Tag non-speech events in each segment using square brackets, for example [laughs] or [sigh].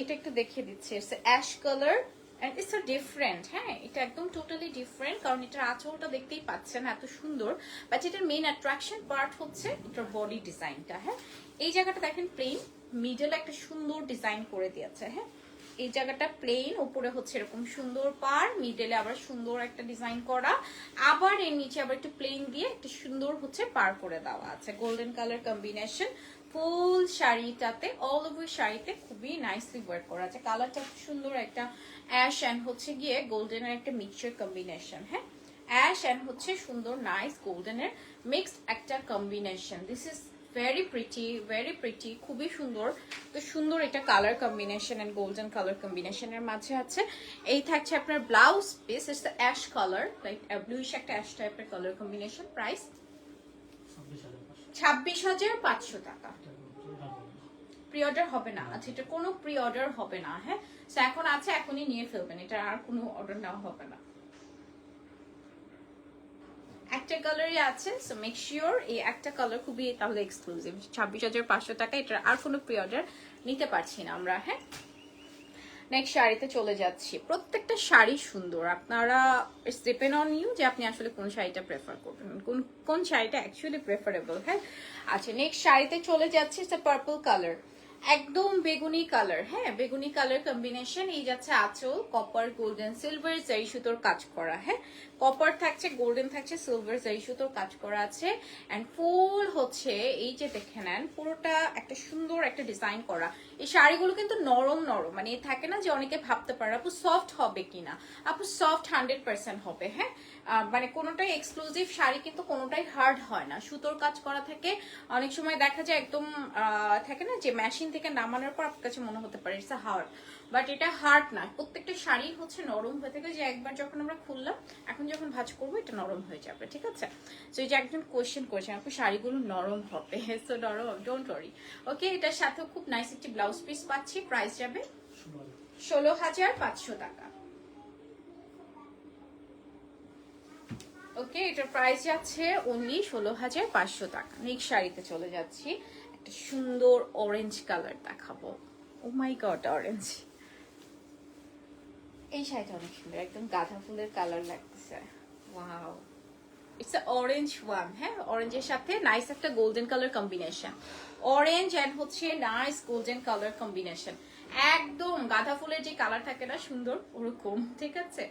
এটা একটু দেখিয়ে দিচ্ছি। Ash colour and it's different হ্যাঁ? এটা একদম টোটালি ডিফারেন্ট কারণ এটার আঁচলটা দেখতেই পাচ্ছেন এত সুন্দর। বাট এটার মেইন অ্যাট্রাকশন পার্ট হচ্ছে এটার বডি ডিজাইনটা হ্যাঁ? এই জায়গাটা দেখেন প্লেন মিডল একটা সুন্দর ডিজাইন করে দিয়েছে হ্যাঁ? এই জায়গাটা প্লেন উপরে হচ্ছে এরকম সুন্দর পার মিডলে আবার সুন্দর একটা ডিজাইন করা। আবার এর নিচে আবার একটু প্লেন দিয়ে একটা সুন্দর হচ্ছে পার করে দেওয়া আছে। গোল্ডেন কালার কম্বিনেশন ফুল শাড়িটাতে অল ওভার শাড়িতে খুবই নাইসলি ওয়ার্ক করা আছে। কালারটা খুব সুন্দর একটা অ্যাশ অ্যান্ড হচ্ছে গিয়ে গোল্ডেনের একটা মিক্সচার কম্বিনেশন হ্যাঁ? অ্যাশ অ্যান্ড হচ্ছে সুন্দর নাইস গোল্ডেনের মিক্সড একটা combination this is very pretty very pretty খুবই সুন্দর। তো সুন্দর এটা colour combination and golden colour কম্বিনেশনের মাঝে আছে। এই থাকছে আপনার blouse piece it's ash colour like bluish একটা অ্যাশ টাইপের কালার কম্বিনেশন প্রাইস ছাব্বিশ হাজার পাঁচশো টাকা। প্রি অর্ডার হবে না। আচ্ছা এটা কোনো প্রি অর্ডার হবে না হ্যাঁ? So, এখন আছে, এখনই নিয়ে ফেলবেন। এটা আর কোনো অর্ডার নেওয়া হবে না। একটা কালারই আছে সো মেক শিওর এই একটা কালার খুবই তাহলে এক্সক্লুসিভ ছাব্বিশ হাজার পাঁচশো টাকা, এটার আর কোনো প্রি অর্ডার নিতে পারছি না আমরা হ্যাঁ? নেক্সট শাড়িতে চলে যাচ্ছি। প্রত্যেকটা শাড়ি সুন্দর। আপনারা ইটস ডিপেন্ড অন ইউ যে আপনি আসলে কোন শাড়িটা প্রেফার করবেন। কোন কোন শাড়িটা অ্যাকচুয়ালি প্রেফারেবল হ্যাঁ? আচ্ছা নেক্সট শাড়িতে চলে যাচ্ছে ইটস পার্পল কালার একদম বেগুনি কালার হ্যাঁ? বেগুনি কালার কম্বিনেশন এই যাচ্ছে আঁচল কপার গোল্ডেন সিলভার জারি সুতোর কাজ করা হ্যাঁ? কপার থাকছে গোল্ডেন থাকছে সিলভার জারি সুতোর কাজ করা আছে। অ্যান্ড ফুল হচ্ছে এই যে দেখে নেন, পুরোটা একটা সুন্দর একটা ডিজাইন করা। এই শাড়িগুলো কিন্তু নরম নরম মানে থাকে না যে অনেকে ভাবতে পারে, আপু সফট হবে কিনা? আপু সফট হান্ড্রেড পার্সেন্ট হবে। হ্যাঁ? মানে কোনোটাই এক্সক্লুসিভ শাড়ি কিন্তু কোনোটাই হার্ড হয় না। সুতোর কাজ করা থাকে অনেক সময় দেখা যায় একদম থাকে না যে মেশিন থেকে নামানোর পর আপনার কাছে মনে হতে পারে, ইটস হার্ড বাট এটা হার্ড না প্রত্যেকটা শাড়ি হচ্ছে নরম হয়ে থাকে। যে একবার যখন আমরা খুললাম, এখন যখন ভাজ করব, এটা নরম হয়ে যাবে, ঠিক আছে? তো এই যে একজন কোয়েশ্চেন করেছেন আপু শাড়িগুলো নরম হবে। [laughs] সো নরম ডোন্ট ওয়ারি ওকে এটার সাথে খুব নাইস একটি ব্লাউজ পিস পাচ্ছি। প্রাইস যাবে ষোলো হাজার পাঁচশো টাকা। ওকে এটার প্রাইস যাচ্ছে অনলি ষোলো হাজার পাঁচশো টাকা। নেক্সট শাড়িতে চলে যাচ্ছি। একটা সুন্দর অরেঞ্জ কালার দেখাবো। ও মাই গড অরেঞ্জ এই শাড়িটা অনেক সুন্দর, একদম গাঁদা ফুলের কালার লাগতেছে। ওয়াও ইটস অরেঞ্জ ওয়ান হ্যাঁ? অরেঞ্জের সাথে নাইস একটা golden colour combination orange and হচ্ছে নাইস গোল্ডেন কালার কম্বিনেশন একদম গাঁদা ফুলের যে কালার থাকে না, সুন্দর, ওরকম, ঠিক আছে?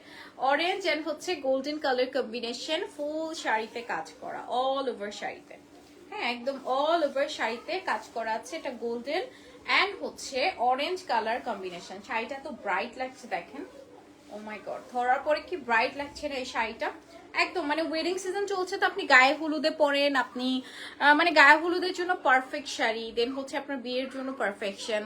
অরেঞ্জ অ্যান্ড হচ্ছে গোল্ডেন কালার কম্বিনেশন ফুল শাড়িতে কাজ করা অল ওভার শাড়িতে। হ্যাঁ একদম অল ওভার শাড়িতে কাজ করা আছে, এটা গোল্ডেন অ্যান্ড হচ্ছে অরেঞ্জ কালার কম্বিনেশন শাড়িটা তো ব্রাইট লাগছে, দেখেন। গড ধরার পরে কি ব্রাইট লাগছে না এই শাড়িটা? একদম মানে ওয়েডিং সিজন চলছে তো আপনি গায়ে হলুদে পরেন, আপনি মানে গায়ে হলুদের জন্য পারফেক্ট শাড়ি দেন হচ্ছে আপনার বিয়ের জন্য পারফেকশন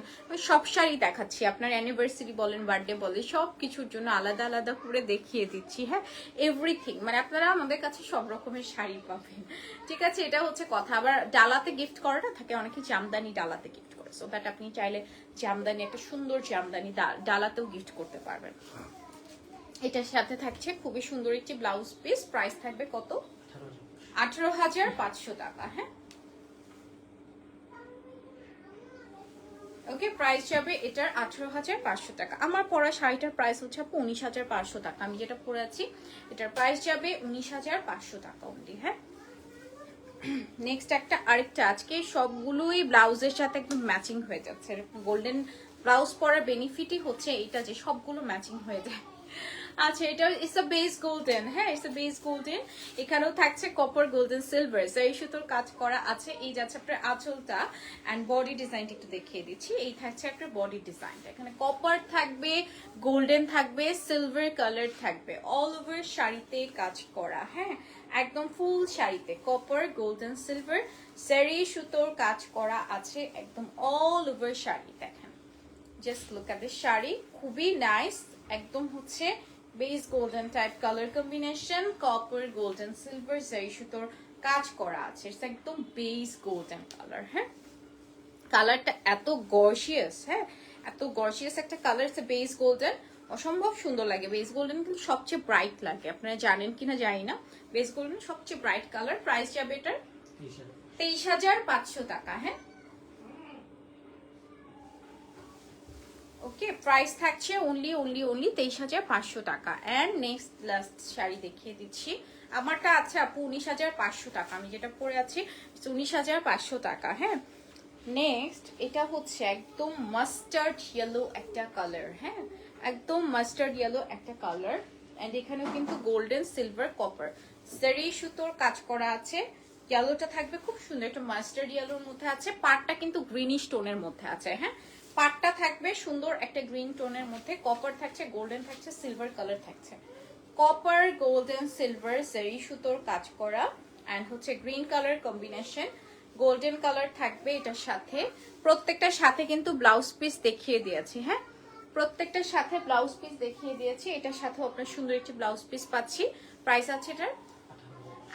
সব শাড়ি দেখাচ্ছি, আপনার অ্যানিভার্সারি বলেন বার্থডে বলেন, সব কিছুর জন্য আলাদা আলাদা করে দেখিয়ে দিচ্ছি হ্যাঁ? এভরিথিং মানে আপনারা আমাদের কাছে সব রকমের শাড়ি পাবেন, ঠিক আছে? এটা হচ্ছে কথা। আবার ডালাতে গিফট করাটা থাকে, অনেকে জামদানি ডালাতে গিফট করে সো দ্যাট আপনি চাইলে জামদানি, একটা সুন্দর জামদানি ডালাতেও গিফট করতে পারবেন। এটার সাথে থাকছে খুবই সুন্দর একটি ব্লাউজ পিস প্রাইস থাকবে কত? আঠারো হাজার পাঁচশো টাকা হ্যাঁ। ওকে প্রাইস যাবে এটার আঠারো হাজার পাঁচশো টাকা। আমার পরা শাড়িটার প্রাইস হচ্ছে আপু উনিশ হাজার পাঁচশো টাকা। আমি যেটা পরে আছি, এটার প্রাইস যাবে উনিশ হাজার পাঁচশো টাকা অনলি হ্যাঁ। নেক্সট একটা আরেকটা। আজকে সবগুলোই ব্লাউজের সাথে একদম ম্যাচিং হয়ে যাচ্ছে। গোল্ডেন ব্লাউজ পরার বেনিফিটই হচ্ছে এটা যে সবগুলো ম্যাচিং হয়ে যায়। আচ্ছা এটা ইটস আ বেস গোল্ডেন হ্যাঁ ইটস আ বেস গোল্ডেন এখানেও থাকছে কপার গোল্ডেন সিলভার এই সুতোর কাজ করা আছে, এই যাচ্ছে আপনার আঁচলটা। অ্যান্ড বডি ডিজাইনটা একটু দেখিয়ে দিচ্ছি। এই থাকছে আপনার বডি ডিজাইনটা এখানে কপার থাকবে গোল্ডেন থাকবে সিলভার কালার থাকবে। অল ওভার শাড়িতে কাজ করা হ্যাঁ। একদম ফুল শাড়িতে কপার গোল্ডেন সিলভার সেরি সুতোর কাজ করা আছে একদম অল ওভার শাড়ি, দেখেন। জাস্ট লুক অ্যাট দিস শাড়ি, খুবই নাইস একদম হচ্ছে base golden type colour combination copper golden silver zari সুতোর কাজ করা আছে। একদম বেস গোল্ডেন কালার হ্যাঁ? কালারটা এত গর্জিয়াস হ্যাঁ? এত গর্জিয়াস একটা কালার হচ্ছে বেস গোল্ডেন অসম্ভব সুন্দর লাগে। বেস গোল্ডেন কিন্তু সবচেয়ে ব্রাইট লাগে। আপনারা জানেন কিনা জানি না। বেস গোল্ডেন সবচেয়ে ব্রাইট কালার প্রাইস যাবে এটার তেইশ হাজার পাঁচশো টাকা হ্যাঁ? ওকে প্রাইস থাকছে অনলি অনলি অনলি তেইশ হাজার পাঁচশো টাকা। অ্যান্ড নেক্সট লাস্ট শাড়ি দেখিয়ে দিচ্ছি। আমারটা আছে আপু উনিশ হাজার পাঁচশো টাকা। আমি যেটা পরে আছি উনিশ হাজার পাঁচশো টাকা হ্যাঁ? নেক্সট এটা হচ্ছে একদম মাস্টার্ড ইয়েলো একটা কালার হ্যাঁ? একদম মাস্টার্ড ইয়েলো একটা কালার অ্যান্ড এখানেও কিন্তু গোল্ডেন সিলভার কপার সারি সুতোর কাজ করা আছে। ইয়েলোটা থাকবে খুব সুন্দর। একটা মাস্টার্ড ইয়েলোর মধ্যে আছে। পাটটা কিন্তু গ্রিনিশ টোনের মধ্যে আছে হ্যাঁ? পাটটা থাকবে সুন্দর একটা গ্রিন টোনের মধ্যে। কপার থাকছে গোল্ডেন থাকছে সিলভার কালার থাকছে। কপার গোল্ডেন সিলভার সারি সুতোর কাজ করা। অ্যান্ড হচ্ছে green colour combination golden colour থাকবে এটার সাথে। প্রত্যেকটার সাথে কিন্তু ব্লাউজ পিস দেখিয়ে দিয়েছি হ্যাঁ? প্রত্যেকটার সাথে ব্লাউজ পিস দেখিয়ে দিয়েছি। এটার সাথেও আপনার সুন্দর একটি ব্লাউজ পিস পাচ্ছি। প্রাইস আছে এটার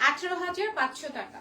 আঠারো হাজার পাঁচশো টাকা।